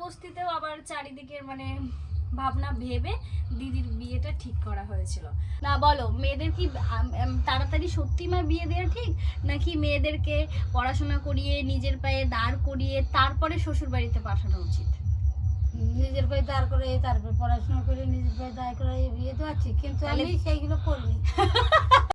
জোরজাবস্তিতেও আবার চারিদিকের মানে ভাবনা ভেবে দিদির বিয়েটা ঠিক করা হয়েছিল। না বলো মেয়েদের কি তাড়াতাড়ি সত্যি মা বিয়ে দেওয়া ঠিক? নাকি মেয়েদেরকে পড়াশোনা করিয়ে নিজের পায়ে দাঁড় করিয়ে তারপরে শ্বশুর বাড়িতে পাঠানো উচিত? নিজের পায়ে দাঁড় করে তারপরে পড়াশোনা করে নিজের পায়ে দাঁড় করে বিয়ে তো আছে কিন্তু আমি সেইগুলো করিনি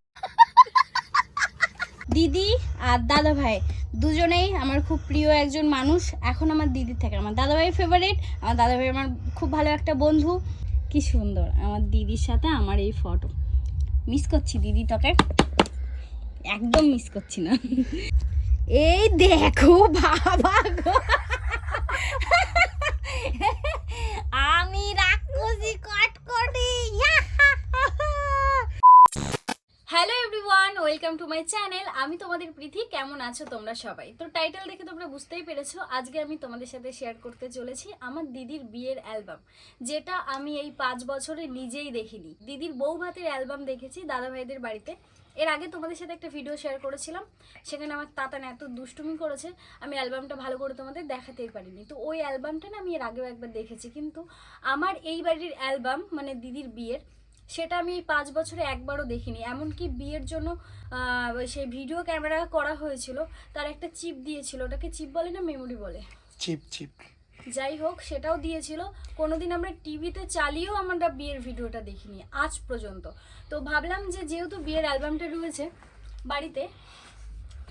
দিদি আর দাদা ভাই। দুজনেই আমার খুব প্রিয় একজন মানুষ। এখন আমার দিদির থেকে। আমার দাদা ভাই ফেভারিট আমার দাদা ভাই আমার খুব ভালো একটা বন্ধু। কি সুন্দর। আমার দিদির সাথে আমার এই ফটো মিস করছি দিদি তোকে। একদম মিস করছি না। এই দেখো বাবা গো। আমি রাক্ষসী ওয়েলকাম টু মাই চ্যানেল আমি তোমাদের প্রীতি, কেমন আছো তোমরা সবাই? তো টাইটেল দেখে তোমরা বুঝতেই পেরেছ, আজকে আমি তোমাদের সাথে শেয়ার করতে চলেছি আমার দিদির বিয়ের অ্যালবাম যেটা আমি এই পাঁচ বছরে নিজেই দেখিনি। দিদির বউ ভাতের অ্যালবাম দেখেছি দাদা ভাইদের বাড়িতে। এর আগে তোমাদের সাথে একটা ভিডিও শেয়ার করেছিলাম, সেখানে আমার তাতান এত দুষ্টুমি করেছে, আমি অ্যালবামটা ভালো করে তোমাদের দেখাতেই পারিনি। তো ওই অ্যালবামটা না আমি এর আগেও একবার দেখেছি, কিন্তু আমার এই বাড়ির অ্যালবাম মানে দিদির বিয়ের সেটা আমি পাঁচ বছরে একবারও দেখিনি। এমনকি বিয়ের জন্য সে সেই ভিডিও ক্যামেরা করা হয়েছিল তার একটা চিপ দিয়েছিল। ওটাকে চিপ বলে না মেমোরি বলে? Chip chip. যাই হোক সেটাও দিয়েছিল। কোনোদিন আমরা টিভিতে চালিয়েও আমরা বিয়ের ভিডিওটা দেখিনি আজ পর্যন্ত। তো ভাবলাম যে যেহেতু বিয়ের অ্যালবামটা রয়েছে বাড়িতে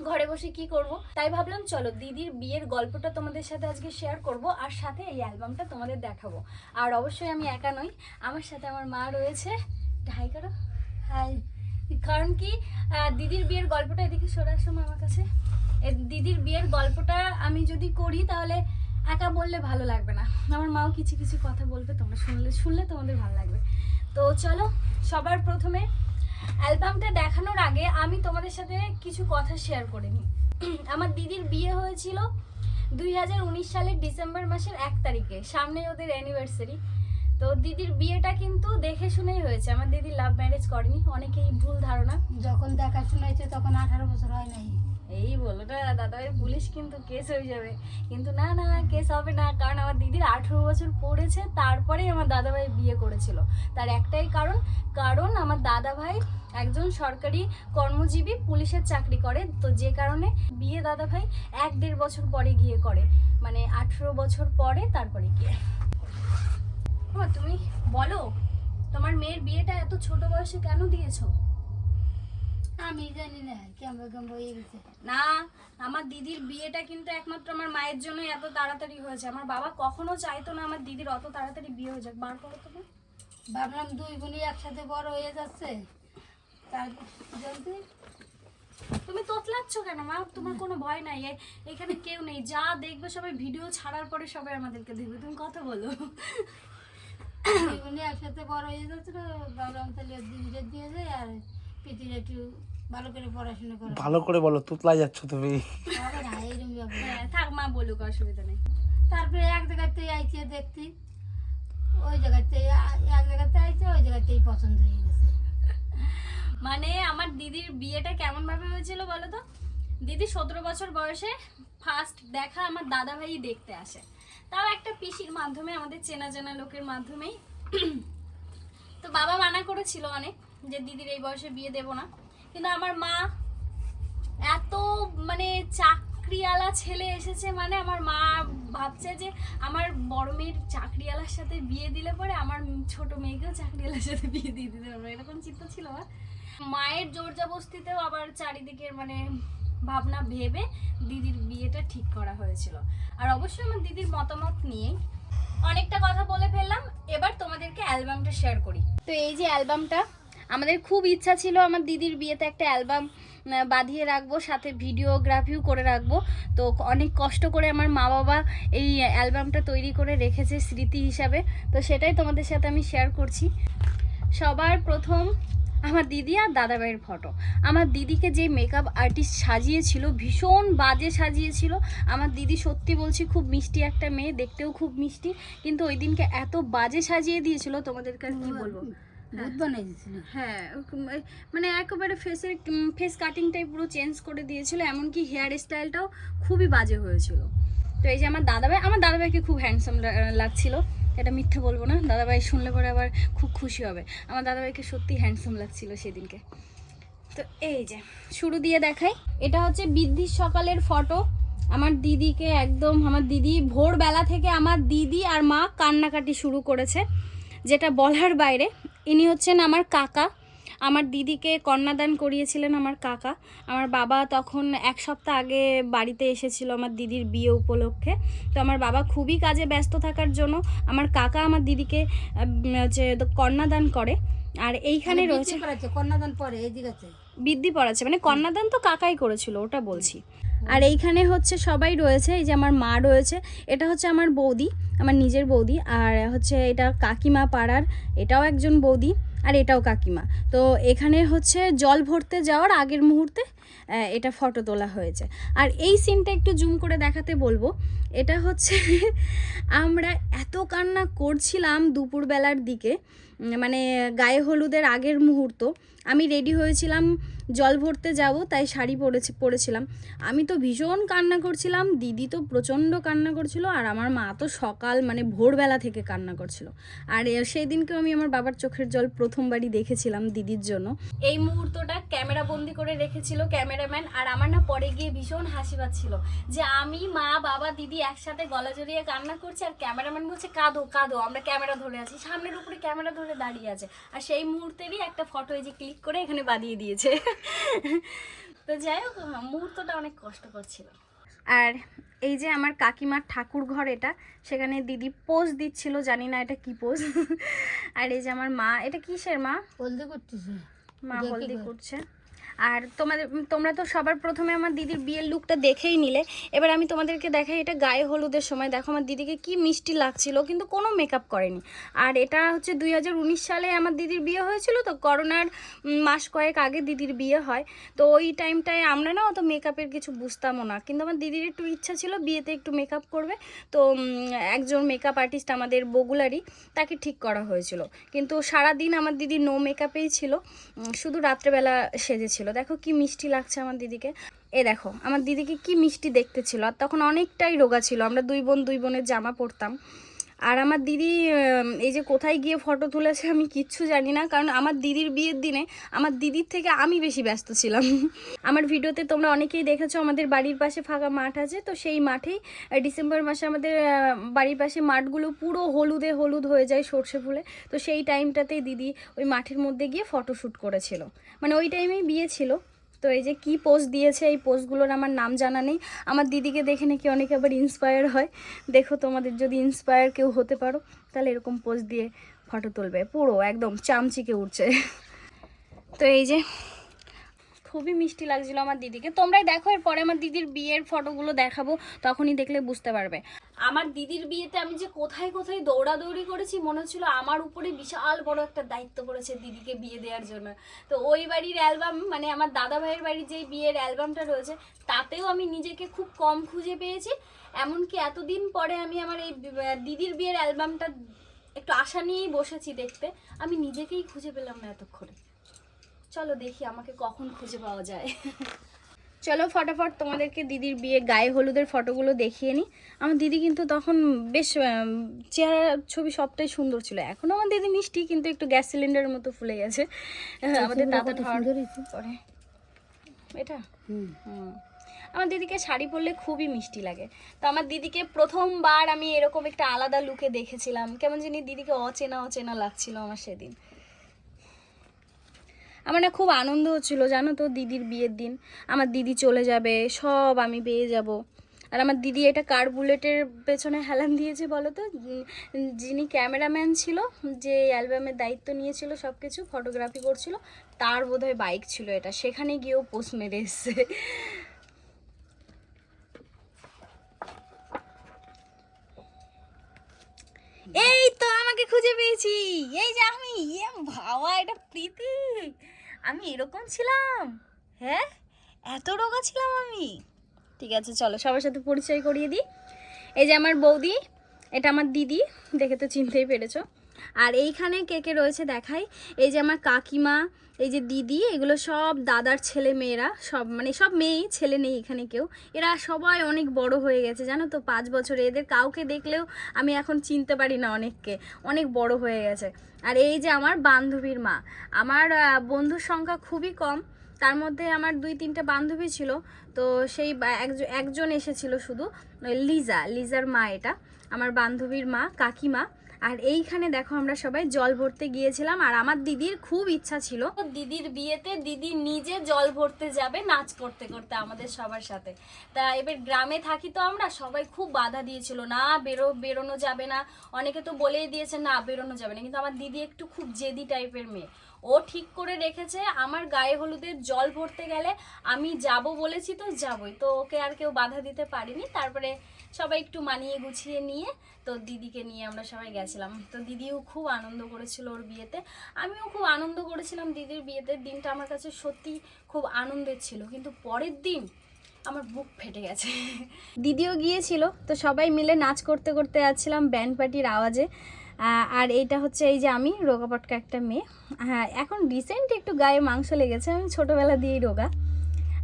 ঘরে বসে কি করব? তাই ভাবলাম চলো দিদির বিয়ের গল্পটা তোমাদের সাথে আজকে শেয়ার করব আর সাথে এই অ্যালবামটা তোমাদের দেখাবো। আর অবশ্যই আমি একা নই আমার সাথে আমার মা রয়েছে। ঢাই করো হাই কারণ কি দিদির বিয়ের গল্পটা এদিকে সরে আসো আমার কাছে। দিদির বিয়ের গল্পটা আমি যদি করি তাহলে একা বললে ভালো লাগবে না। আমার মাও কিছু কিছু কথা বলবে তোমরা শুনলে শুনলে তোমাদের ভালো লাগবে। তো চলো সবার প্রথমে অ্যালবামটা দেখানোর আগে আমি তোমাদের সাথে কিছু কথা শেয়ার করে নিই। আমার দিদির বিয়ে হয়েছিল দুই হাজার উনিশ সালের ডিসেম্বর মাসের এক তারিখে সামনে ওদের অ্যানিভার্সারি তো দিদির বিয়েটা কিন্তু দেখে শুনেই হয়েছে। আমার দিদি লাভ ম্যারেজ করেনি, অনেকেই ভুল ধারণা। যখন দেখা শুনেছে তখন আঠারো বছর হয় নাই। এই বলোটা দাদাভাই পুলিশ কিন্তু কেস হয়ে যাবে। কিন্তু না না কেস হবে না, কারণ আমার দিদির আঠেরো বছর পড়েছে, তারপরেই আমার দাদাভাই বিয়ে করেছিল। তার একটাই কারণ কারণ আমার দাদাভাই একজন সরকারি কর্মজীবী, পুলিশের চাকরি করে। তো যে কারণে বিয়ে দাদাভাই এক দেড় বছর পরে গিয়ে করে। মানে আঠেরো বছর পরে তারপরে গিয়ে। তুমি বলো, তোমার মেয়ের বিয়েটা এত ছোট বয়সে কেন দিয়েছ? আমি জানি না কেমন কেমন হয়ে গেছে। না আমার দিদির বিয়েটা কিন্তু একমাত্র আমার মায়ের জন্য এত তাড়াতাড়ি হয়েছে। আমার বাবা কখনো চাইতো না আমার দিদির অত তাড়াতাড়ি বিয়ে হয়ে যাক। বার করো তো না। ভাবলাম দুই বোনই একসাথে বড় হয়ে যাচ্ছে। তার জলদি তুমি তোতলাচ্ছ কেন মা? তোমার কোনো ভয় নাই। এখানে কেউ নেই। যা দেখবে সবাই ভিডিও ছাড়ার পরে সবাই আমাদেরকে দেখবে। তুমি কথা বলো। দুই বোনই একসাথে বড় হয়ে যাচ্ছে তো ভাবলাম তাহলে দিদিকে দিয়ে যায় আর পিতির একটু ভালো করে পড়াশোনা করে। ভালো করে বলো তুতলা যাচ্ছ তুমি। হবে না এরকম হ্যাঁ থাক মা বলুক অসুবিধা নেই। তারপরে এক জায়গাতে আইছে দেখতি ওই জায়গাতে এক জায়গাতে আইছে ওই জায়গাতেই পছন্দ হয়ে গেছে। মানে আমার দিদির বিয়েটা কেমন ভাবে হয়েছিল বলো তো? দিদি সতেরো বছর বয়সে ফার্স্ট দেখা আমার দাদা ভাই দেখতে আসে। তাও একটা পিসির মাধ্যমে আমাদের চেনা জানা লোকের মাধ্যমেই। তো বাবা মানা করেছিল অনেক। যে দিদির এই বয়সে বিয়ে দেব না। কিন্তু আমার মা এত মানে চাকরিওয়ালা ছেলে এসেছে মানে আমার মা ভাবছে যে আমার বড় মেয়ের চাকরিওয়ালার সাথে বিয়ে দিলে পরে আমার ছোট মেয়েকেও চাকরিওয়ালার সাথে বিয়ে দিয়ে দিতে পারব। এরকম চিন্তা ছিল আমার। মায়ের জোর জবস্তিতেও আবার চারিদিকের মানে ভাবনা ভেবে দিদির বিয়েটা ঠিক করা হয়েছিল। আর অবশ্যই আমার দিদির মতামত নিয়েই অনেকটা কথা বলে ফেললাম। এবার তোমাদেরকে অ্যালবামটা শেয়ার করি। তো এই যে অ্যালবামটা আমাদের খুব ইচ্ছা ছিল আমার দিদির বিয়েতে একটা অ্যালবাম বাঁধিয়ে রাখব, সাথে ভিডিওগ্রাফিও করে রাখব। তো অনেক কষ্ট করে আমার মা বাবা এই অ্যালবামটা তৈরি করে রেখেছে স্মৃতি হিসাবে। তো সেটাই তোমাদের সাথে আমি শেয়ার করছি। সবার প্রথম আমার দিদি আর দাদাভাইয়ের ফটো আমার দিদিকে যে মেকআপ আর্টিস্ট সাজিয়েছিল, ভীষণ বাজে সাজিয়েছিল। আমার দিদি সত্যি বলছি খুব মিষ্টি একটা মেয়ে, দেখতেও খুব মিষ্টি। কিন্তু ওই দিনকে এত বাজে সাজিয়ে দিয়েছিল তোমাদেরকে কি বলব? দুধ বানিয়ে দিয়েছিল হ্যাঁ মানে একেবারে ফেসের ফেস কাটিংটাই পুরো চেঞ্জ করে দিয়েছিল এমনকি হেয়ার স্টাইলটাও খুবই বাজে হয়েছিল। তো এই যে আমার দাদাভাই আমার দাদাভাইকে খুব হ্যান্ডসাম লাগছিল এটা মিথ্যে বলব না দাদাভাই শুনলে পরে আবার খুব খুশি হবে। আমার দাদাভাইকে সত্যি হ্যান্ডসাম লাগছিল সেদিনকে। তো এই যে শুরু দিয়ে দেখাই। এটা হচ্ছে বৃদ্ধির সকালের ফটো আমার দিদিকে একদম আমার দিদি ভোরবেলা থেকে আমার দিদি আর মা কান্নাকাটি শুরু করেছে যেটা বলার বাইরে। ইনি হচ্ছেন আমার কাকা। আমার দিদিকে কন্যাদান করিয়েছিলেন আমার কাকা। আমার বাবা তখন এক সপ্তাহ আগে বাড়িতে এসেছিল আমার দিদির বিয়ে উপলক্ষে। তো আমার বাবা খুবই কাজে ব্যস্ত থাকার জন্য আমার কাকা আমার দিদিকে হচ্ছে কন্যাদান করে। আর এইখানে মানে রয়েছে কন্যাদান পরে এই দিকে বৃদ্ধি পড়াচ্ছে। মানে কন্যাদান তো কাকাই করেছিল ওটা বলছি। আর এইখানে হচ্ছে সবাই রয়েছে এই যে আমার মা রয়েছে এটা হচ্ছে আমার বৌদি আমার নিজের বৌদি আর হচ্ছে এটা কাকিমা পাড়ার এটাও একজন বৌদি আর এটাও কাকিমা। তো এখানে হচ্ছে জল ভরতে যাওয়ার আগের মুহূর্তে এটা ফটো তোলা হয়েছে। আর এই সিনটা একটু জুম করে দেখাতে বলব এটা হচ্ছে আমরা এত কান্না করছিলাম দুপুরবেলার দিকে মানে গায়ে হলুদের আগের মুহূর্ত আমি রেডি হয়েছিলাম জল ভরতে যাব, তাই শাড়ি পরেছি, পরেছিলাম। আমি তো ভীষণ কান্না করছিলাম, দিদি তো প্রচণ্ড কান্না করছিল, আর আমার মা তো সকাল মানে ভোরবেলা থেকে কান্না করছিল। আর সেই দিনকেও আমি আমার বাবার চোখের জল প্রথমবারই দেখেছিলাম দিদির জন্য। এই মুহূর্তটা ক্যামেরা বন্দি করে রেখেছিল ক্যামেরাম্যান, আর আমার না পরে গিয়ে ভীষণ হাসি পাচ্ছিল যে আমি, মা, বাবা, দিদি একসাথে গলা জড়িয়ে কান্না করছি, আর ক্যামেরাম্যান বলছে, কাঁদো কাঁদো, আমরা ক্যামেরা ধরে আছি, সামনের উপরে ক্যামেরা ধরে দাঁড়িয়ে আছে। আর সেই মুহূর্তেরই একটা ফটো এই যে ক্লিক করে এখানে বাঁধিয়ে দিয়েছে। তো যাই হোক মুহূর্তটা অনেক কষ্টকর ছিল। আর এই যে আমার কাকিমার ঠাকুর ঘর এটা সেখানে দিদি পোজ দিচ্ছিল জানি না এটা কি পোজ আর এই যে আমার মা এটা কিসের মা? হলদি করতেছে। মা হলদি করছে। আর তোমাদের তোমরা তো সবার প্রথমে আমার দিদির বিয়ের লুকটা দেখেই নিলে। এবার আমি তোমাদেরকে দেখাই এটা গায়ে হলুদের সময়। দেখো আমার দিদিকে কি মিষ্টি লাগছিল, কিন্তু কোনো মেকআপ করেনি। আর এটা হচ্ছে দুই হাজার উনিশ সালে আমার দিদির বিয়ে হয়েছিল, তো করোনার মাস কয়েক আগে দিদির বিয়ে হয়। তো ওই টাইমটায় আমরা না অত মেকআপের কিছু বুঝতামও না। কিন্তু আমার দিদির একটু ইচ্ছা ছিল বিয়েতে একটু মেকআপ করবে। তো একজন মেকআপ আর্টিস্ট আমাদের বগুলারই, তাকে ঠিক করা হয়েছিল। কিন্তু সারা দিন আমার দিদি নো মেকআপেই ছিল। শুধু রাত্রেবেলা সেজেছিল। দেখো কি মিষ্টি লাগছে আমার দিদিকে। এ দেখো, আমার দিদিকে কি মিষ্টি দেখতে ছিল। আর তখন অনেকটাই রোগা ছিল। আমরা দুই বোন, দুই বোনের জামা পরতাম। আর আমার দিদি এই যে কোথায় গিয়ে ফটো তুলেছে আমি কিচ্ছু জানি না, কারণ আমার দিদির বিয়ের দিনে আমার দিদির থেকে আমি বেশি ব্যস্ত ছিলাম। আমার ভিডিওতে তোমরা অনেকেই দেখেছ আমাদের বাড়ির পাশে ফাঁকা মাঠ আছে, তো সেই মাঠেই ডিসেম্বর মাসে আমাদের বাড়ির পাশে মাঠগুলো পুরো হলুদে হলুদ হয়ে যায় সর্ষে ফুলে, তো সেই টাইমটাতেই দিদি ওই মাঠের মধ্যে গিয়ে ফটোশ্যুট করেছিল। মানে ওই টাইমেই বিয়ে ছিল। তো এই যে কি পোস্ট দিয়েছে, এই পোস্টগুলোর আমার নাম জানা নেই। আমার দিদিকে দেখে নাকি অনেকে আবার ইন্সপায়ার হয়। দেখো তোমাদের যদি ইন্সপায়ার কেউ হতে পারো, তাহলে এরকম পোস্ট দিয়ে ফটো তুলবে। পুরো একদম চামচিকে উঠছে। তো এই যে খুবই মিষ্টি লাগছিল আমার দিদিকে। তোমরাই দেখো, এরপরে আমার দিদির বিয়ের ফটোগুলো দেখাবো, তখনই দেখলে বুঝতে পারবে। আমার দিদির বিয়েতে আমি যে কোথায় কোথায় দৌড়াদৌড়ি করেছি, মনে হচ্ছিল আমার উপরে বিশাল বড় একটা দায়িত্ব পড়েছে দিদিকে বিয়ে দেওয়ার জন্য। তো ওই বাড়ির অ্যালবাম মানে আমার দাদা ভাইয়ের বাড়ির যে বিয়ের অ্যালবামটা রয়েছে, তাতেও আমি নিজেকে খুব কম খুঁজে পেয়েছি। এমনকি এতদিন পরে আমি আমার এই দিদির বিয়ের অ্যালবামটা একটু আশা নিয়েই বসেছি দেখতে। আমি নিজেকেই খুঁজে পেলাম না এতক্ষণে। চলো দেখি আমাকে কখন খুঁজে পাওয়া যায়। চলো ফটাফট তোমাদেরকে দিদির বিয়ে গায়ে হলুদের ফটোগুলো দেখিয়ে নিই আমার দিদি কিন্তু তখন বেশ চেহারা ছবি সবটাই সুন্দর ছিল। এখনও আমার দিদি মিষ্টি কিন্তু একটু গ্যাস সিলিন্ডারের মতো ফুলে গেছে। আমাদের দাদা। পরে। এটা? হুম। হুম। আমার দিদিকে শাড়ি পরলে খুবই মিষ্টি লাগে। তো আমার দিদিকে প্রথমবার আমি এরকম একটা আলাদা লুকে দেখেছিলাম। কেমন জানি দিদিকে অচেনা অচেনা লাগছিল আমার সেদিন। আমার না খুব আনন্দ হচ্ছিল, জানো তো দিদির বিয়ের দিন। আমার দিদি চলে যাবে, সব আমি পেয়ে যাব। আর আমার দিদি এটা কার বুলেটের পেছনে হেলান দিয়েছে বলো তো? যিনি ক্যামেরাম্যান ছিল, যে অ্যালবামের দায়িত্ব নিয়েছিল সব কিছু ফটোগ্রাফি করছিল, তার বোধহয় বাইক ছিল এটা। সেখানে গিয়েও পোস্ট মেরে এসছে। এই তো আমাকে খুঁজে পেয়েছি। এই যে আমি ইয়ে ভাবা এটা প্রীতি। আমি এরকম ছিলাম? হ্যাঁ? এত রোগা ছিলাম আমি। ঠিক আছে, চলো সবার সাথে পরিচয় করিয়ে দিই। এই যে আমার বৌদি, এটা আমার দিদি, দেখে তো চিনতেই পেরেছ। আর এইখানে কে কে রয়েছে দেখাই। এই যে আমার কাকিমা, এই যে দিদি, এগুলো সব দাদার ছেলে মেয়েরা, সব মানে সব মেয়েই ছেলে নেই এখানে কেউ। এরা সবাই অনেক বড় হয়ে গেছে, জানো তো, পাঁচ বছরে। এদের কাউকে দেখলেও আমি এখন চিনতে পারি না অনেককে। অনেক বড় হয়ে গেছে। আর এই যে আমার বান্ধবীর মা, আমার বন্ধুর সংখ্যা খুবই কম। তার মধ্যে আমার দুই তিনটা বান্ধবী ছিল। তো সেই একজন এসেছিল শুধু লিজা, লিজার মা এটা। আমার বান্ধবীর মা, কাকিমা। আর এইখানে দেখো আমরা সবাই জল ভরতে গিয়েছিলাম, আর আমার দিদির খুব ইচ্ছা ছিল। দিদির বিয়েতে দিদি নিজে জল ভরতে যাবে নাচ করতে করতে আমাদের সবার সাথে। তা এবার গ্রামে থাকি তো আমরা, সবাই খুব বাধা দিয়েছিল, না বেরো, বেরোনো যাবে না। অনেকে তো বলেই দিয়েছে, না বেরোনো যাবে না। কিন্তু আমার দিদি একটু খুব জেদি টাইপের মেয়ে। ও ঠিক করে রেখেছে, আমার গায়ে হলুদের জল ভরতে গেলে আমি যাব বলেছি তো যাবই। তো ওকে আর কেউ বাধা দিতে পারিনি। তারপরে সবাই একটু মানিয়ে গুছিয়ে নিয়ে তো দিদিকে নিয়ে আমরা সবাই গেছিলাম। তো দিদিও খুব আনন্দ করেছিল ওর বিয়েতে। আমিও খুব আনন্দ করেছিলাম দিদির বিয়েতে। দিনটা আমার কাছে সত্যি খুব আনন্দের ছিল। কিন্তু পরের দিন আমার বুক ফেটে গেছে। দিদিও গিয়েছিল, তো সবাই মিলে নাচ করতে করতে যাচ্ছিলাম ব্যান্ড পার্টির আওয়াজে। আর এইটা হচ্ছে এই যে আমি রোগাপটকা একটা মেয়ে। হ্যাঁ এখন রিসেন্ট একটু গায়ে মাংস লেগেছে। আমি ছোটোবেলা দিয়েই রোগা।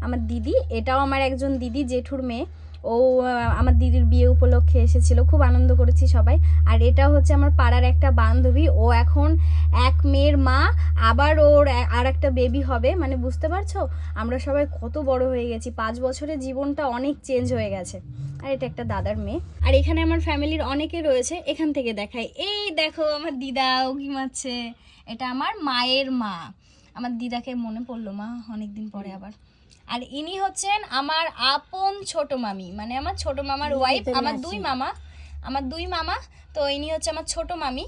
আমার দিদি, এটাও আমার একজন দিদি, জেঠুর মেয়ে। ও আমার দিদির বিয়ে উপলক্ষে এসেছিল, খুব আনন্দ করেছি সবাই। আর এটা হচ্ছে আমার পাড়ার একটা বান্ধবী, ও এখন এক মেয়ের মা, আবার ওর আর একটা বেবি হবে। মানে বুঝতে পারছ? আমরা সবাই কত বড় হয়ে গেছি, পাঁচ বছরের জীবনটা অনেক চেঞ্জ হয়ে গেছে। আর এটা একটা দাদার মেয়ে। আর এখানে আমার ফ্যামিলির অনেকে রয়েছে, এখান থেকে দেখাই। এই দেখো, আমার দিদা ও কি মারছে। এটা আমার মায়ের মা। আমার দিদাকে মনে পড়ল মা, অনেকদিন পরে আবার। আর ইনি হচ্ছেন আমার আপন ছোট মামি মানে আমার ছোট মামার ওয়াইফ আমার দুই মামা আমার দুই মামা তো ইনি হচ্ছে আমার ছোট মামি।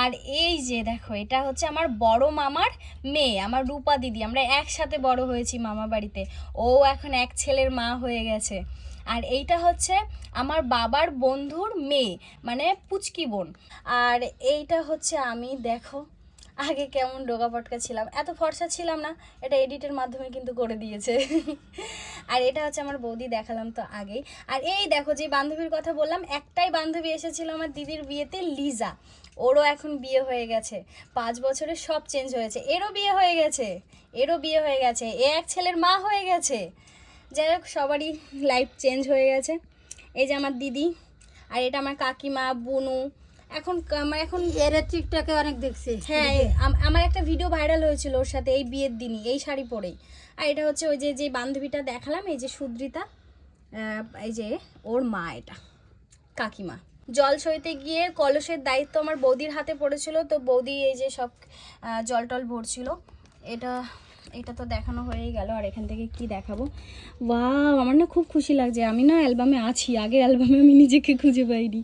আর এই যে দেখো এটা হচ্ছে আমার বড় মামার মেয়ে আমার রূপা দিদি আমরা একসাথে বড় হয়েছি মামা বাড়িতে। ও এখন এক ছেলের মা হয়ে গেছে। আর এইটা হচ্ছে আমার বাবার বন্ধুর মেয়ে মানে পুচকি বোন। আর এইটা হচ্ছে আমি দেখো আগে কেমন ডোগা পটকা ছিলাম? এত ফর্সা ছিলাম না, এটা এডিটের মাধ্যমে কিন্তু করে দিয়েছে। আর এটা হচ্ছে আমার বৌদি, দেখালাম তো আগেই। আর এই দেখো, যে বান্ধবীর কথা বললাম, একটাই বান্ধবী এসেছিল আমার দিদির বিয়েতে, লিজা। ওরও এখন বিয়ে হয়ে গেছে। পাঁচ বছরে সব চেঞ্জ হয়েছে। এরও বিয়ে হয়ে গেছে। এরও বিয়ে হয়ে গেছে। এ এক ছেলের মা হয়ে গেছে। যাই হোক, সবারই লাইফ চেঞ্জ হয়ে গেছে। এই যে আমার দিদি, আর এটা আমার কাকিমা, বুনু এখন আমার এখন এরা টিকটকে অনেক দেখছে। হ্যাঁ আমার একটা ভিডিও ভাইরাল হয়েছিল ওর সাথে এই বিয়ের দিনই এই শাড়ি পরেই। আর এটা হচ্ছে ওই যে যে বান্ধবীটা দেখালাম এই যে সুদ্রিতা এই যে ওর মা এটা কাকিমা। জল সইতে গিয়ে কলসের দায়িত্ব আমার বৌদির হাতে পড়েছিল তো বৌদি এই যে সব জল টল ভরছিল। এটা এটা তো দেখানো হয়েই গেল আর এখান থেকে কি দেখাবো? ওয়াও আমার না খুব খুশি লাগছে। আমি না অ্যালবামে আছি আগের অ্যালবামে আমি নিজেকে খুঁজে পাইনি।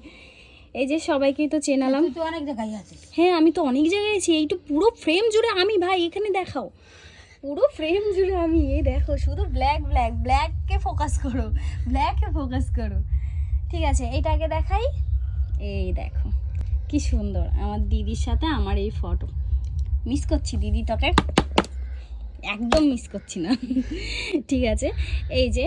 এই যে সবাইকেই তো চেনালাম। তো অনেক জায়গায় আছিস। হ্যাঁ আমি তো অনেক জায়গায় আছি। এই তো পুরো ফ্রেম জুড়ে আমি ভাই এখানে দেখাও। পুরো ফ্রেম জুড়ে আমি এই দেখো শুধু ব্ল্যাক ব্ল্যাক ব্ল্যাককে ফোকাস করো ব্ল্যাককে ফোকাস করো। ঠিক আছে এটাকে দেখাই। এই দেখো কি সুন্দর। আমার দিদির সাথে আমার এই ফটো মিস করছি দিদি তোকে। একদম মিস করছি না। ঠিক আছে এই যে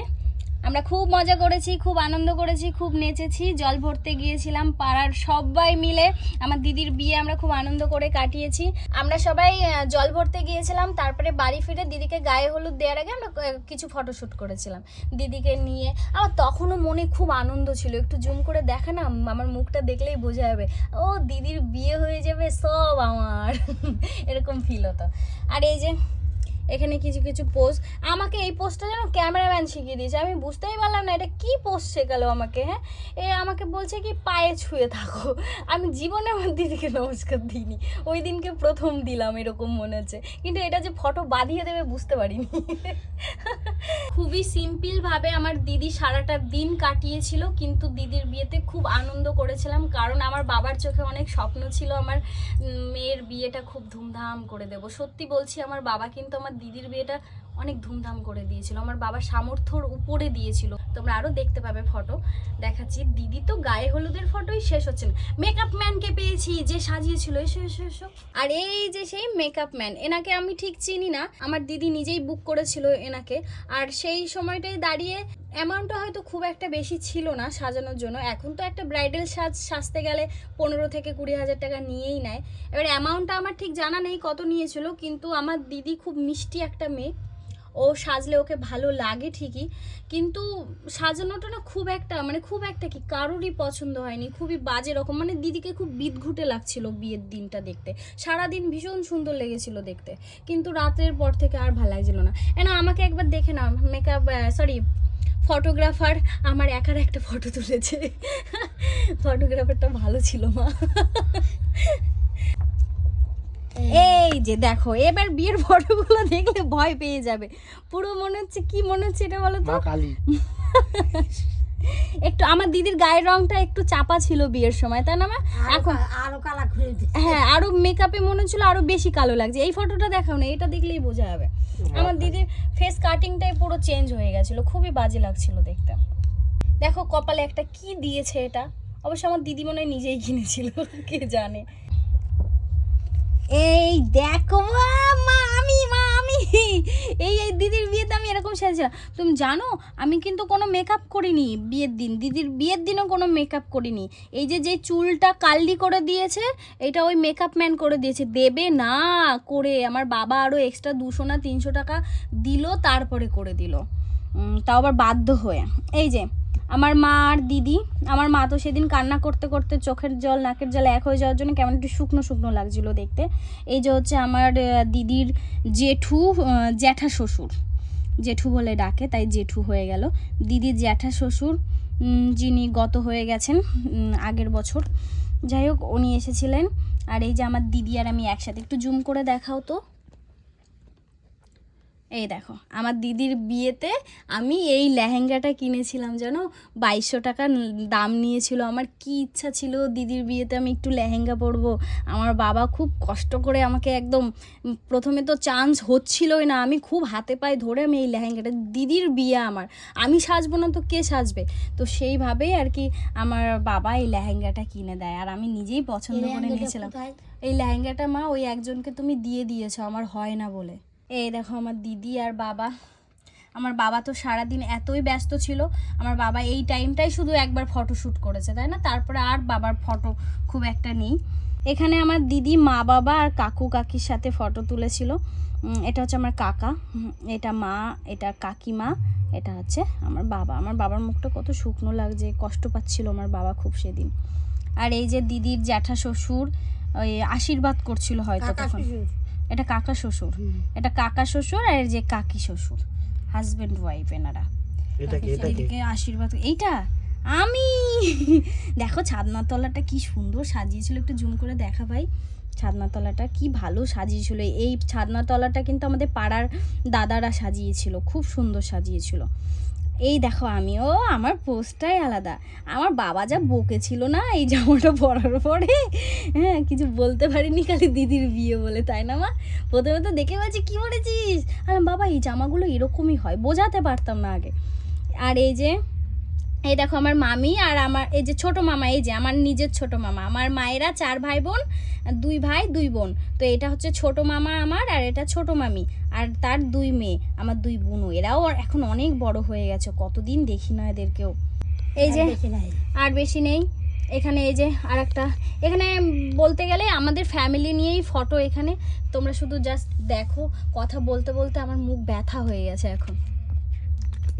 আমরা খুব মজা করেছি, খুব আনন্দ করেছি, খুব নেচেছি। জল ভরতে গিয়েছিলাম, পাড়ার সবাই মিলে। আমার দিদির বিয়ে আমরা খুব আনন্দ করে কাটিয়েছি। আমরা সবাই জল ভরতে গিয়েছিলাম, তারপরে বাড়ি ফিরে দিদিকে গায়ে হলুদ দেওয়ার আগে আমরা কিছু ফটোশ্যুট করেছিলাম দিদিকে নিয়ে। আমার তখনও মনে খুব আনন্দ ছিল। একটু জুম করে দেখা না, আমার মুখটা দেখলেই বোঝা যাবে। ও, দিদির বিয়ে হয়ে যাবে সব আমার। এরকম ফিল হতো। আর এই যে এখানে কিছু কিছু পোস্ট আমাকে এই পোস্টটা যেন ক্যামেরাম্যান শিখিয়ে দিয়েছে। আমি বুঝতেই পারলাম না, এটা কি পোস্ট শেখালো আমাকে হ্যাঁ? এ আমাকে বলছে কি, পায়ে ছুঁয়ে থাকো। আমি জীবনে আমার দিদিকে নমস্কার দিইনি। ওই দিনকে প্রথম দিলাম, এরকম মনে হচ্ছে। কিন্তু এটা যে ফটো বাঁধিয়ে দেবে, বুঝতে পারিনি। খুবই সিম্পলভাবে আমার দিদি সারাটা দিন কাটিয়েছিল, কিন্তু দিদির বিয়েতে খুব আনন্দ করেছিলাম, কারণ আমার বাবার চোখে অনেক স্বপ্ন ছিল আমার মেয়ের বিয়েটা খুব ধুমধাম করে দেব। সত্যি বলছি, আমার বাবা কিন্তু আমার দিদির বিয়েটা অনেক ধুমধাম করে দিয়েছিল। আমার বাবা সামর্থ্যর উপরে দিয়েছিল। তোমরা আরও দেখতে পাবে ফটো। দেখাচ্ছি, দিদি তো গায়ে হলুদের ফটোই শেষ হচ্ছে না। মেকআপ ম্যানকে পেয়েছি, যে সাজিয়েছিল। এসো এসো এসো। আর এই যে সেই মেকআপ ম্যান এনাকে আমি ঠিক চিনি না। আমার দিদি নিজেই বুক করেছিল এনাকে। আর সেই সময়টাই দাঁড়িয়ে অ্যামাউন্টটা হয়তো খুব একটা বেশি ছিল না সাজানোর জন্য। এখন তো একটা ব্রাইডাল সাজ সাজতে গেলে পনেরো থেকে কুড়ি হাজার টাকা নিয়েই নেয়। এবার অ্যামাউন্টটা আমার ঠিক জানা নেই কত নিয়েছিল, কিন্তু আমার দিদি খুব মিষ্টি একটা মেয়ে। ও সাজলে ওকে ভালো লাগে ঠিকই, কিন্তু সাজানোটা না খুব একটা মানে খুব একটা কি কারোরই পছন্দ হয়নি। খুবই বাজে রকম মানে দিদিকে খুব বিদঘুটে লাগছিল বিয়ের দিনটা দেখতে। সারাদিন ভীষণ সুন্দর লেগেছিল দেখতে, কিন্তু রাতের পর থেকে আর ভালো লাগছিল না। এনা আমাকে একবার দেখে না মেকআপ সরি ফটোগ্রাফার আমার একার একটা ফটো তুলেছে। ফটোগ্রাফারটা ভালো ছিল মা। এই যে দেখো এবার বিয়ের ফটোগুলো দেখলে ভয় পেয়ে যাবে। পুরো মনে হচ্ছে কি মনে হচ্ছে এটা বলো তো? কালী। একটু আমার দিদির গায়ের রংটা একটু চাপা ছিল বিয়ের সময় তাই না মা? এখন আরও কালা খুলে হ্যাঁ আরও মেকআপে মনে হচ্ছিল আরও বেশি কালো লাগছে। এই ফটোটা দেখাও না এটা দেখলেই বোঝা যাবে। আমার দিদির ফেস কাটিংটাই পুরো চেঞ্জ হয়ে গেছিল খুবই বাজে লাগছিল দেখতে। দেখো কপালে একটা কি দিয়েছে এটা? অবশ্য আমার দিদি মনে হয় নিজেই কিনেছিল কে জানে? এই দেখো মা আমি মা আমি? এই এই দিদির বিয়েতে আমি এরকম সেজেছিলাম। তুমি জানো, আমি কিন্তু কোনো মেকআপ করিনি বিয়ের দিন। দিদির বিয়ের দিনও কোনো মেকআপ করিনি। এই যে যে চুলটা কাল্লি করে দিয়েছে, এটা ওই মেকআপ ম্যান করে দিয়েছে। দেবে না, করে। আমার বাবা আরও এক্সট্রা দুশো না তিনশো টাকা দিল, তারপরে করে দিল। তাও আবার বাধ্য হয়ে। এই যে আমার মা আর দিদি, আমার মা তো সেদিন কান্না করতে করতে চোখের জল, নাকের জল এক হয়ে যাওয়ার জন্য কেমন একটু শুকনো শুকনো লাগছিল দেখতে। এই যে হচ্ছে আমার দিদির জেঠু জ্যাঠা শ্বশুর। জেঠু বলে ডাকে, তাই জেঠু হয়ে গেল। দিদির জ্যাঠা শ্বশুর যিনি গত হয়ে গেছেন আগের বছর। যাই হোক, উনি এসেছিলেন। আর এই যে আমার দিদি আর আমি একসাথে, একটু জুম করে দেখাও তো। এই দেখো আমার দিদির বিয়েতে আমি এই লেহেঙ্গাটা কিনেছিলাম যেন বাইশশো টাকা দাম নিয়েছিল। আমার কি ইচ্ছা ছিল দিদির বিয়েতে আমি একটু লেহেঙ্গা পরবো? আমার বাবা খুব কষ্ট করে আমাকে একদম প্রথমে তো চান্স হচ্ছিলই না। আমি খুব হাতে পায়ে ধরে আমি এই লেহেঙ্গাটা দিদির বিয়ে আমার। আমি সাজবো না তো কে সাজবে? তো সেইভাবেই আর কি আমার বাবা এই লেহেঙ্গাটা কিনে দেয়। আর আমি নিজেই পছন্দ করে নিয়েছিলাম। এই লেহেঙ্গাটা মা ওই একজনকে তুমি দিয়ে দিয়েছ আমার হয় না বলে। এই দেখো আমার দিদি আর বাবা। আমার বাবা তো সারাদিন এতই ব্যস্ত ছিল। আমার বাবা এই টাইমটাই শুধু একবার ফটো শ্যুট করেছে তাই না? তারপরে আর বাবার ফটো খুব একটা নেই। এখানে আমার দিদি মা বাবা আর কাকু কাকির সাথে ফটো তুলেছিল। এটা হচ্ছে আমার কাকা। এটা মা এটা কাকিমা এটা হচ্ছে আমার বাবা। আমার বাবার মুখটা কত শুকনো লাগছে কষ্ট পাচ্ছিল আমার বাবা খুব সেদিন। আর এই যে দিদির জ্যাঠা শ্বশুর ওই আশীর্বাদ করছিল হয়তো তখন। এটা কাকা শ্বশুর। এটা কাকা শ্বশুর আর যে কাকি শ্বশুর। হাজবেন্ড ওয়াইফ এনারা। আশীর্বাদ এইটা? আমি? দেখো ছাদনার তলাটা কি সুন্দর সাজিয়েছিল একটু জুম করে দেখা ভাই। ছাদনার তলাটা কি ভালো সাজিয়েছিল। এই ছাদনার তলাটা কিন্তু আমাদের পাড়ার দাদারা সাজিয়েছিল খুব সুন্দর সাজিয়েছিল। এই দেখো, আমিও আমার পোস্টটাই আলাদা। আমার বাবা যা বকেছিল না এই জামাটা পরার পরে হ্যাঁ কিছু বলতে পারিনি, খালি দিদির বিয়ে বলে, তাই না মা? প্রথমে তো দেখে বলছি, কী পরেছিস আর বাবা, এই জামাগুলো এরকমই হয়, বোঝাতে পারতাম না আগে। আর এই যে এই দেখো আমার মামি আর আমার এই যে ছোট মামা এই যে আমার নিজের ছোট মামা। আমার মায়েরা চার ভাই বোন দুই ভাই দুই বোন। তো এটা হচ্ছে ছোট মামা আমার আর এটা ছোট মামি। আর তার দুই মেয়ে আমার দুই বোনও এরাও এখন অনেক বড় হয়ে গেছে। কতদিন দেখি না এদেরকেও। এই যে আর বেশি আর বেশি নেই। এখানে এই যে আর একটা এখানে বলতে গেলে আমাদের ফ্যামিলি নিয়েই ফটো এখানে। তোমরা শুধু জাস্ট দেখো। কথা বলতে বলতে আমার মুখ ব্যথা হয়ে গেছে এখন।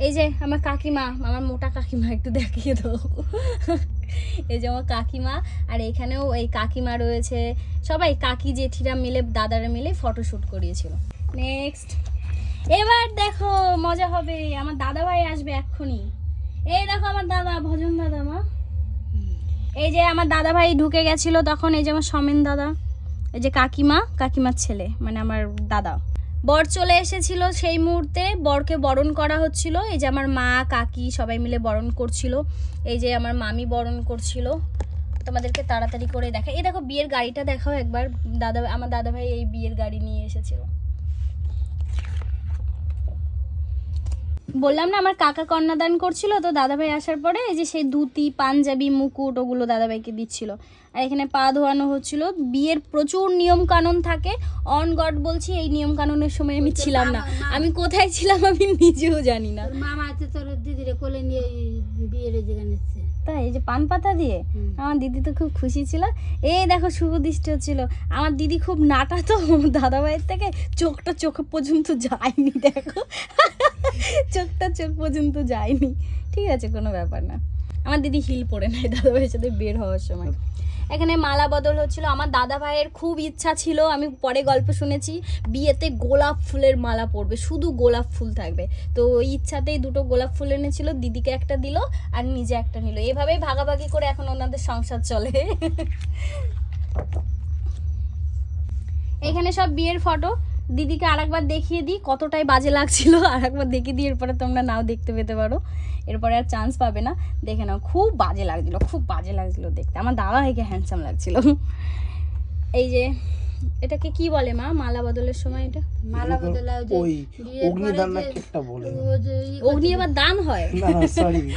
এই যে আমার কাকিমা, আমার মোটা কাকিমা, একটু দেখিয়ে দাও। এই যে আমার কাকিমা, আর এখানেও এই কাকিমা রয়েছে। সবাই কাকি জেঠিরা মিলে, দাদারা মিলে ফটোশ্যুট করিয়েছিল। নেক্সট এবার দেখো, মজা হবে। আমার দাদা ভাই আসবে এক্ষুনি। এই দেখো আমার দাদা, ভজন দাদা মা। এই যে আমার দাদা ভাই ঢুকে গেছিল তখন, এই যে আমার সমেন দাদা, এই যে কাকিমা, কাকিমার ছেলে মানে আমার দাদা। বর চলে এসেছিল সেই মুহূর্তে। বরকে বরণ করা হচ্ছিল। এই যে আমার মা, কাকি সবাই মিলে বরণ করছিল। এই যে আমার মামি বরণ করছিল। তোমাদেরকে তাড়াতাড়ি করে দেখা এই দেখো বিয়ের গাড়িটা দেখাও একবার। দাদা আমার দাদাভাই এই বিয়ের গাড়ি নিয়ে এসেছিল। বললাম না আমার কাকা কন্যাদান করছিল তো দাদাভাই আসার পরে এই যে সেই ধুতি পাঞ্জাবি মুকুট ওগুলো দাদাভাইকে দিচ্ছিল। আর এখানে পা ধোয়ানো হচ্ছিল। বিয়ের প্রচুর নিয়ম কানুন থাকে। অন গড বলছি এই নিয়ম কানুনের সময় আমি ছিলাম না। আমি কোথায় ছিলাম আমি নিজেও জানি না। মামা আছে তোর দিদিরে কোলে নিয়ে বিয়ের জায়গা তাই এই যে পান পাতা দিয়ে? আমার দিদি তো খুব খুশি ছিল। এই দেখো শুভ দৃষ্টি হচ্ছিল। আমার দিদি খুব নাটা তো দাদা ভাইয়ের থেকে চোখটা চোখ পর্যন্ত যায়নি দেখো। চোখটা চোখ পর্যন্ত যায়নি। ঠিক আছে কোনো ব্যাপার না। আমার দিদি হিল পড়ে নাই দাদা ভাইয়ের সাথে বের হওয়ার সময়। এখানে মালা বদল হচ্ছিল। আমার দাদা ভাইয়ের খুব ইচ্ছা ছিল, আমি পরে গল্প শুনেছি, বিয়েতে গোলাপ ফুলের মালা পরবে, শুধু গোলাপ ফুল থাকবে। তো ওই ইচ্ছাতেই দুটো গোলাপ ফুল এনেছিল, দিদিকে একটা দিল আর নিজে একটা নিল। এভাবেই ভাগাভাগি করে এখন ওনাদের সংসার চলে। এখানে সব বিয়ের ফটো। দিদিকে আরেকবার দেখিয়ে দিই কতটাই বাজে লাগছিল। আরেকবার দেখিয়ে দিই এরপরে তোমরা নাও দেখতে পেতে পারো। এরপরে আর চান্স পাবে না। দেখে নাও খুব বাজে লাগছিল খুব বাজে লাগছিল দেখতে। আমার দাদা ভাইকে হ্যান্ডসাম লাগছিল। এই যে এটাকে কি বলে মা? মালা বদলের সময় এটা? মালা বদলা ওই অগ্নিদান না একটা বলে? অগ্নি আবার দান হয়?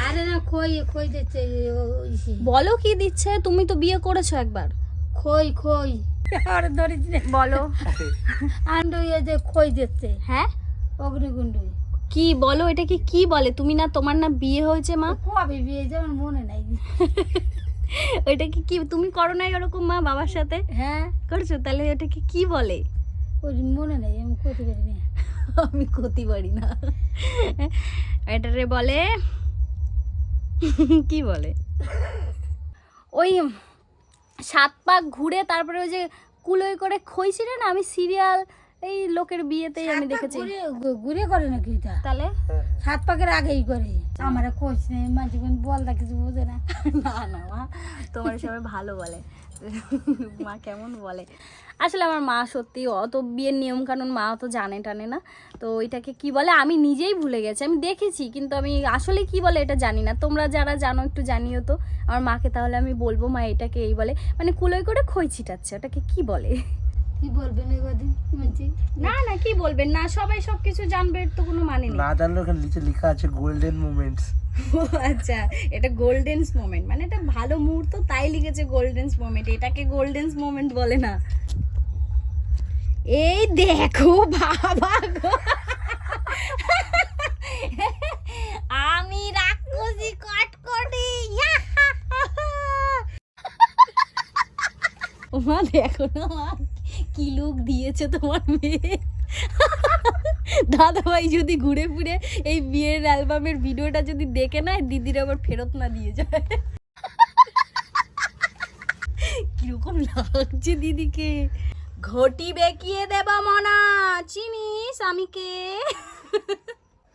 আরে না খই খই দিচ্ছে ও- বলো কি দিচ্ছে? তুমি তো বিয়ে করেছ একবার। খই খই। আর ধরেছি বলো। আন্ড যে খই দিচ্ছে। হ্যাঁ? অগ্নিকুণ্ড কি বলো? এটা কি কি বলে? তুমি না তোমার না বিয়ে হয়েছে মা? কবে বিয়ে যে আমার মনে নাই। ওইটা কি কি তুমি করো না এরকম মা বাবার সাথে? হ্যাঁ। করছ? তাহলে ওটাকে কি বলে? ওই মনে নাই আমি করতে পারি না। আমি ক্ষতি পারি না। এটারে বলে কি বলে? ওই সাত পাক ঘুরে তারপরে ওই যে কুলোয় করে খইছিলে না আমি সিরিয়াল এই লোকের বিয়েতেই আমি দেখেছি। ঘুরে করে নাকি এটা? তাহলে? সাত পাকের আগেই করে। আমার কোচ নেই মাঝে বল কিছু বোঝে না। না না তোমার সবাই ভালো বলে। মা কেমন বলে? আসলে আমার মা সত্যি অত বিয়ের নিয়ম কানুন মা অত জানে টানে না। তো এটাকে কি বলে? আমি নিজেই ভুলে গেছি আমি দেখেছি কিন্তু আমি আসলে কি বলে এটা জানি না। তোমরা যারা জানো একটু জানিও তো। আমার মাকে তাহলে আমি বলব মা এটাকে এই বলে মানে কুলোয় করে খই ছিটাচ্ছে ওটাকে কি বলে? কি বলবেন না না কি বলবেন না সবাই সব কিছু জানবে তো কোনো মানে নেই। না জানলে ওখানে নিচে লেখা আছে গোল্ডেন মোমেন্টস আচ্ছা এটা গোল্ডেন্স মোমেন্ট মানে এটা ভালো মুহূর্ত, তাই লিখেছে গোল্ডেন্স মোমেন্ট এটাকে গোল্ডেন্স মোমেন্ট বলে না। এই দেখো বাবা গো। আমি রাক্ষসী কটকটি মা দেখো না কি লুক দিয়েছে তোমার মেয়ে। দাদা ভাই যদি ঘুরে ফিরে এই বিয়ের অ্যালবামের ভিডিওটা যদি দেখে নেয়, দিদির আবার ফেরত না দিয়ে যায়। কীরকম লাগছে দিদিকে। ঘটি বেঁকিয়ে দেবা মনা? চিনিস আমিকে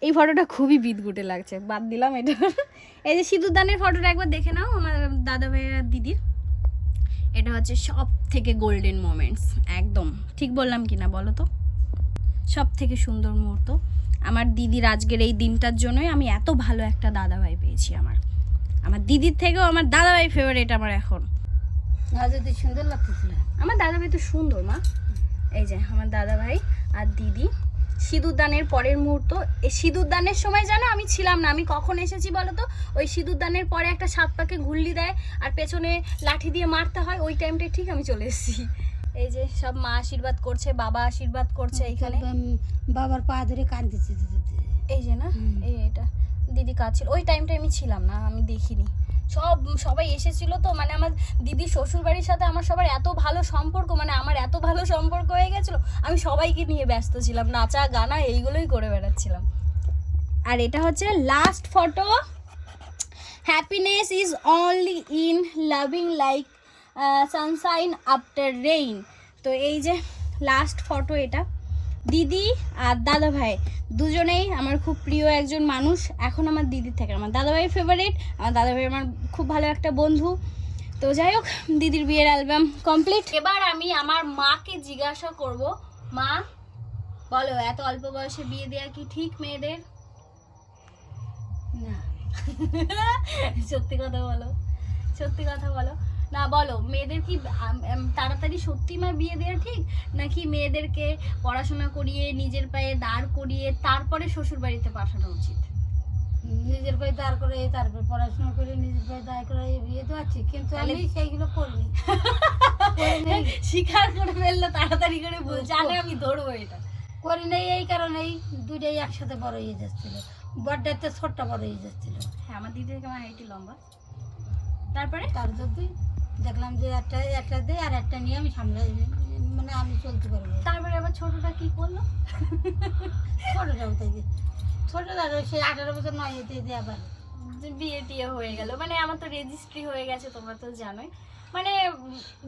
এই ফটোটা খুবই বিদগুটে লাগছে, বাদ দিলাম এটা। এই যে সিঁদুরদানের ফটোটা একবার দেখে নাও, আমার দাদা ভাইয়ের আর দিদির। এটা হচ্ছে সব থেকে গোল্ডেন মোমেন্টস একদম। ঠিক বললাম কি না বলো তো? সব থেকে সুন্দর মুহূর্ত। আমার দিদির আজকের এই দিনটার জন্যই আমি এত ভালো একটা দাদাভাই পেয়েছি আমার। আমার দিদির থেকেও আমার দাদাভাই ফেভারিট আমার এখন। যদি সুন্দর লাগতেছিল আমার দাদাভাই তো সুন্দর মা। এই যে আমার দাদাভাই আর দিদি। সিঁদুরদানের পরের মুহূর্ত। এই সিঁদুরদানের সময় জানো আমি ছিলাম না। আমি কখন এসেছি বলো তো ওই সিঁদুরদানের পরে একটা সাত পাকে ঘুরলি দেয় আর পেছনে লাঠি দিয়ে মারতে হয়। ওই টাইমটায় ঠিক আমি চলে এসেছি। এই যে সব মা আশীর্বাদ করছে বাবা আশীর্বাদ করছে এইখানে বাবার পা ধরে কান্দিছে এই যে না? এই এটা। দিদি কাজ ছিল ওই টাইমটা আমি ছিলাম না আমি দেখিনি। সব সবাই এসেছিল তো মানে আমার দিদি শ্বশুর বাড়ির সাথে আমার সবার এত ভালো সম্পর্ক মানে আমার এত ভালো সম্পর্ক হয়ে গেছিল আমি সবাইকে নিয়ে ব্যস্ত ছিলাম নাচা গানা এইগুলোই করে বেড়াচ্ছিলাম। আর এটা হচ্ছে last photo happiness is only in loving like sunshine after rain তো এই যে লাস্ট ফটো এটা। দিদি আর দাদা ভাই দুজনেই আমার খুব প্রিয় একজন মানুষ। এখন আমার দিদির থেকে। আমার দাদা ভাই ফেভারিট আমার দাদা ভাই আমার খুব ভালো একটা বন্ধু। তো যাই হোক, দিদির বিয়ের অ্যালবাম কমপ্লিট এবার আমি আমার মাকে জিজ্ঞাসা করব, মা, বলো, এত অল্প বয়সে বিয়ে দেওয়া কি ঠিক মেয়েদের? না। সত্যি কথা বলো। সত্যি কথা বলো। না বলো মেয়েদের কি তাড়াতাড়ি সত্যি মা বিয়ে দেওয়া ঠিক? নাকি মেয়েদেরকে পড়াশোনা করিয়ে নিজের পায়ে দাঁড় করিয়ে তারপরে শ্বশুর বাড়িতে পাঠানো উচিত? নিজের পায়ে দাঁড় করে তারপর পড়াশোনা করে নিজের পায়ে দাঁড় করে বিয়ে দেওয়াচ্ছি কিন্তু আমি সেইগুলো করিনি। স্বীকার করে ফেলল তাড়াতাড়ি করে বল আগে আমি ধরবো এটা। করি নাই এই কারণেই দুটাই একসাথে বড় হয়ে যাচ্ছিল। বড়টাতে ছোটটা বড় হয়ে যাচ্ছিল। হ্যাঁ আমার দিদি থেকে আমার হাইটি লম্বা। তারপরে? তার যদি দেখলাম যে একটা একটা দে আর একটা নিয়ে আমি সামনে মানে আমি চলতে পারব। তারপরে আবার ছোটটা কি করল? ছোটটাও তাই ছোটটা সে আঠারো বছর নয় এতে দিয়ে আবার বিয়ে টিয়ে হয়ে গেল। মানে আমার তো রেজিস্ট্রি হয়ে গেছে তোমরা তো জানোই। মানে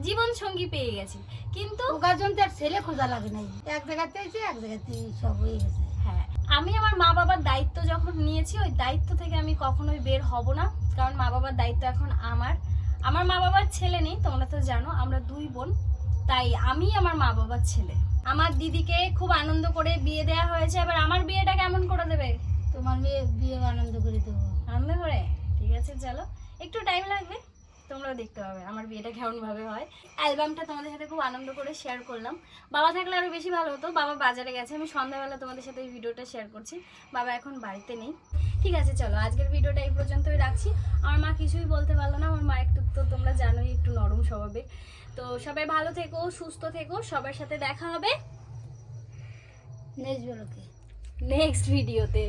জীবন সঙ্গী পেয়ে গেছি। কিন্তু ওকার জন্য তার ছেলে খোঁজা লাগে নাই। এক জায়গাতে এসে এক জায়গাতে সব হয়ে গেছে। হ্যাঁ আমি আমার মা বাবার দায়িত্ব যখন নিয়েছি ওই দায়িত্ব থেকে আমি কখনোই বের হব না। কারণ মা বাবার দায়িত্ব এখন আমার। আমার মা বাবার ছেলে নেই তোমরা তো জানো আমরা দুই বোন। তাই আমি আমার মা বাবার ছেলে। আমার দিদিকে খুব আনন্দ করে বিয়ে দেওয়া হয়েছে এবার আমার বিয়েটা কেমন করে দেবে? তোমার মেয়ে বিয়ে আনন্দ করে দেবো। আনন্দ করে? ঠিক আছে চলো। একটু টাইম লাগবে? তোমরাও দেখতে পাবে, আমার বিয়েটা কেমনভাবে হয়। অ্যালবামটা তোমাদের সাথে খুব আনন্দ করে শেয়ার করলাম। বাবা থাকলে আরও বেশি ভালো হতো, বাবা বাজারে গেছে, আমি সন্ধ্যাবেলা তোমাদের সাথে এই ভিডিওটা শেয়ার করছি। বাবা এখন বাড়িতে নেই। ঠিক আছে, চলো, আজকের ভিডিওটা এই পর্যন্তই রাখছি। আমার মা কিছুই বলতে পারল না, আমার মা একটু তো তোমরা জানোই, একটু নরম স্বভাবের। তো সবাই ভালো থেকো, সুস্থ থেকো, সবার সাথে দেখা হবে নেক্সট নেক্সট ভিডিওতে